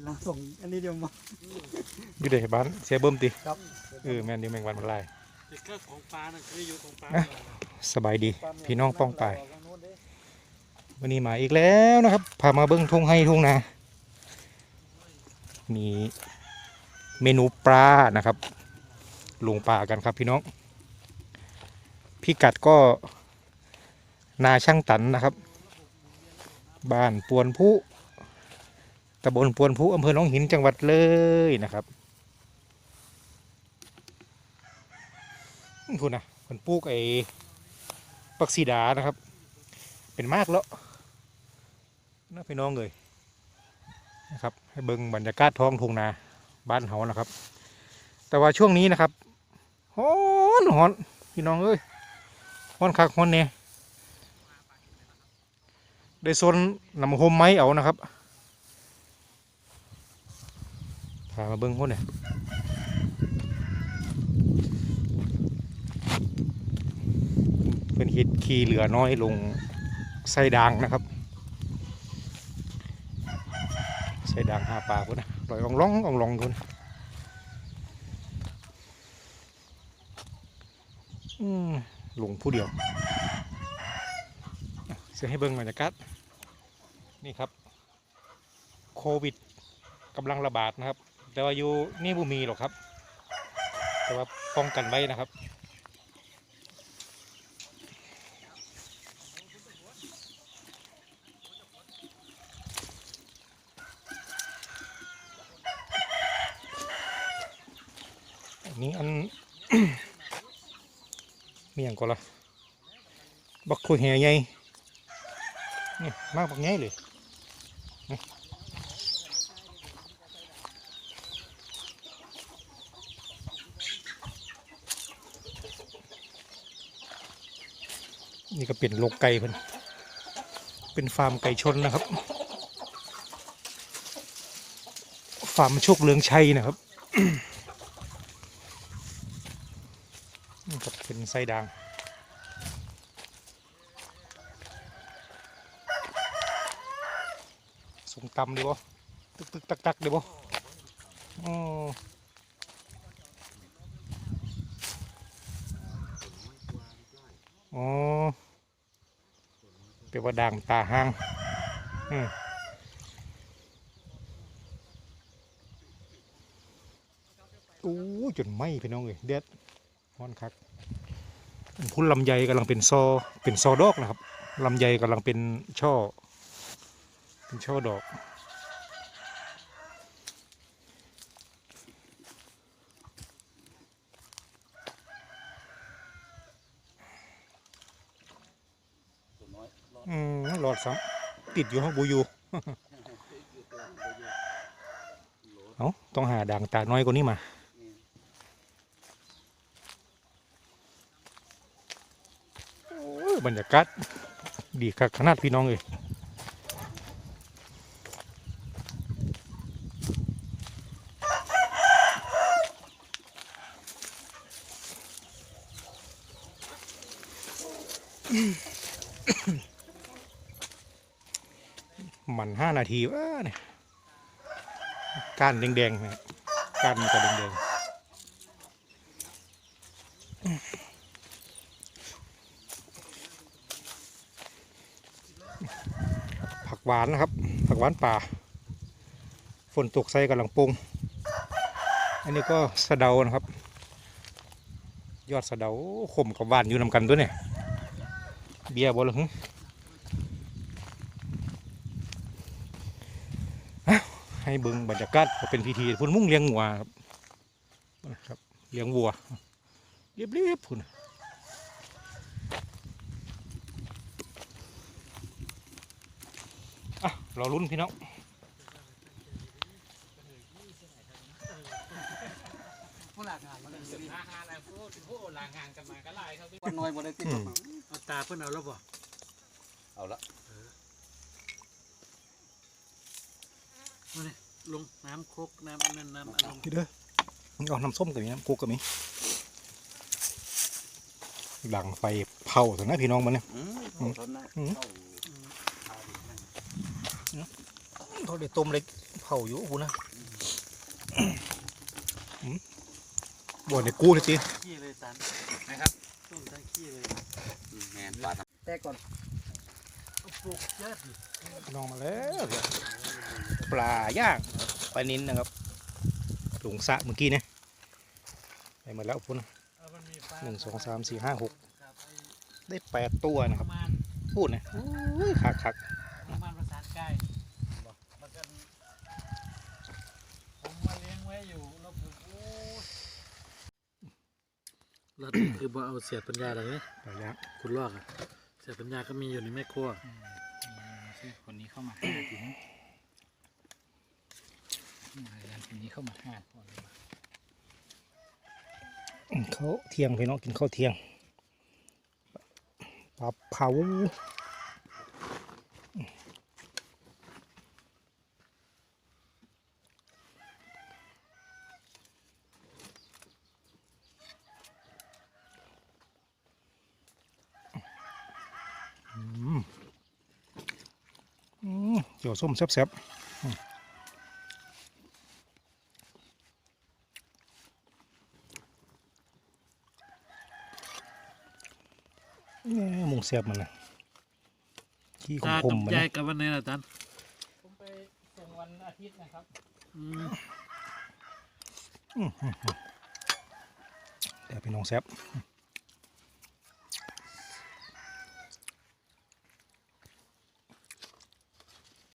เป็นลังส่งอันนี้เดียวมาอยู่เด้บ้านเสียเบิ่มติครับเออแม่นอยู่แมงวันมันลายเด็กก็ของปลาน่ะเคยอยู่ของปลาอะสบายดี พี่น้องป้องปายวันนี้มาอีกแล้วนะครับพามาเบิ้งทุ่งให้ทุ่งนามีเมนูปลานะครับลงปลากันครับพี่น้องพิกัดก็นาช่างตันนะครับ บ้านปวนผู้ ตำบลปวนผู้อำเภอหนองหินจังหวัดเลยนะครับพูดนะมันปลูกไอ้ปักซีดานะครับ เป็นมากแล้วนะพี่น้องเลยนะครับ ให้เบิ่งบรรยากาศท้องทุ่งนาบ้านเฮานะครับ แต่ว่าช่วงนี้นะครับฮ้อนฮ้อนพี่น้องเอ้ยฮ้อนคักฮ้อนเนี่ยได้โซนนำโฮมไม้เอานะครับพามาเบิ่งพวกเนี่ยเป็นฮิตขี่เหลือน้อยลงไส้ด่างนะครับไส้ด่างหาปลาพุ่นนะลอยอ่องล่องอ่องล่องพุ่นอืมลงผู้เดียวอะเสียให้เบิ่งบรรยากาศนี่ครับ โควิดกำลังระบาดนะครับ แต่ว่าอยู่นี่บุมีหรอกครับ แต่ว่าป้องกันไว้นะครับอันนี้อันมีอย่างก่อนละบักคุยแห่ใหญ่นี่มากบักใหญ่เลย นี่ก็เป็นโลกไก่เพิ่นเป็นฟาร์มไก่ชนนะครับ ฟาร์มโชคเลืองชัยนะครับนี่ก็เป็นไส้ด่างสูงต่ำดีบ่ตึกตึกตักตักดีบ่อ๋อ อ๋อเปลว่าด่างตาห้างอืมอู้จนไหมพี่น้องเลยเด็ดฮ้อนคักพุ่นลำไยกำลังเป็นซอเป็นซอดอกนะครับลำไยกำลังเป็นช่อ เป็นช่อดอก อืมหลอดซ้ำติดอยู่ห้องบูยูเอาต้องหาด่างตาน้อยกว่านี้มาบรรยากาศดีคักขนาดพี่น้องเลยมั มันห้านาทีวะเนี่ยก้านแดงๆนี่ยก้านมันก็แดงๆผักหวานนะครับ ผักหวานป่า ฝนตกใส่กำลังปรุง อันนี้ก็สะเดานะครับ ยอดสะเดาขมกับหวานอยู่นำกันตัวเนี่ย เบียร์บอลหึอ้าวให้เบิ่งบรรยากาศก็เป็นพิธีพุ่นมุ่งเลี้ยงวัวครับนะครับเลี้ยงวัวเรียบๆพุ่นอะรอลุ้นพี่น้องผู้หลากงานมาเลยสิบห้าห้าแล้วพูดพูดลางานกันมาก็ไล่เขาไปวันน้อยบ่ได้ติดอืม เอาตาเพิ่นเอาแล้วบ่เอาละลงน้ำโคกน้ำอันนั้นน้ำอันนั้นพี่เด้อมึงเอาน้ำส้มกับนี้น้ำกุ๊กกับนี้หลังไฟเผาถึงนะพี่น้องมันเนี่ย อืมอืมทนนะอืมเข้าเขาได้ต้มเล็กเผผาอยู่กูนะอืมบ่ในกู้เลยจีขี้เลยสันนะครับต้มทั้งขี้เลยอืมแมน ปลาแต่ก่อนปลูกเยอะดิลองมาแล้วปลาย่างปลานินนะครับหลงสะเมื่อกี้นะไปหมดแล้วพุ่นหนึ่งสองสามสี่ห้าหกได้แปดตัวนะครับ พูดนะคักคัก ประมาณประสานใกล้บอกมันกันผมมาเลี้ยงไว้อยู่แล้วผมโอ้ย แล้วนี่คือบ่เอาเสียปัญญาอะไรเนี่ยปลาย่างคุณลอกอะเสียปัญญาก็มีอยู่ในแม่ครัวคนนี้เข้ามาห้าถึงมาแล้วคนนี้เข้ามาห้าคนเขาวเที่ยงพี่น้องกินข้าวเที่ยงปลาเผา เจียวส้มแซ่บๆอืมแหน่หมุงแซ่บมันนะขี้ขตามกับๆมันยายนะกับวันไหนี้ล่ะตันผมไปส่งวันอาทิตย์นะครับ อืมเดี๋ยวพี่น้องแซ่บ